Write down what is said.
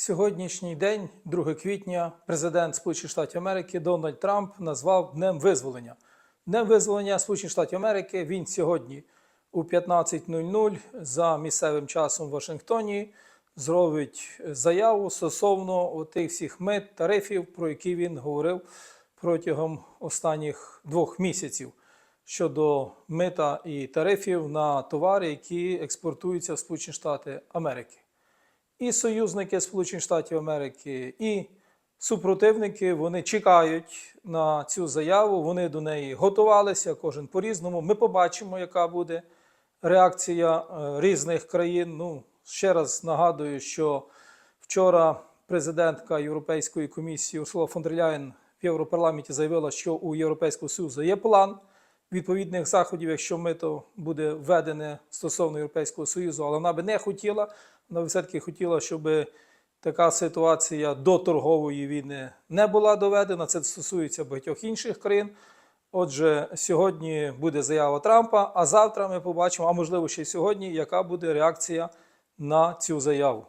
Сьогоднішній день, 2 квітня, президент Сполучених Штатів Америки Дональд Трамп назвав Днем Визволення. Днем Визволення Сполучених Штатів Америки він сьогодні у 15.00 за місцевим часом в Вашингтоні зробить заяву стосовно тих всіх мит, тарифів, про які він говорив протягом останніх двох місяців щодо мита і тарифів на товари, які експортуються в Сполучені Штати Америки і союзники Сполучених Штатів Америки, і супротивники вони чекають на цю заяву. Вони до неї готувалися, кожен по-різному. Ми побачимо, яка буде реакція е, різних країн. Ну, ще раз нагадую, що вчора президентка Європейської комісії Урсула фон дер Ляєн в Європарламенті заявила, що у Європейського Союзу є план відповідних заходів, якщо мито буде введене стосовно Європейського Союзу, але вона би не хотіла. Вона все-таки хотіла, щоб така ситуація до торгової війни не була доведена. Це стосується багатьох інших країн. Отже, сьогодні буде заява Трампа, а завтра ми побачимо, а можливо ще й сьогодні, яка буде реакція на цю заяву.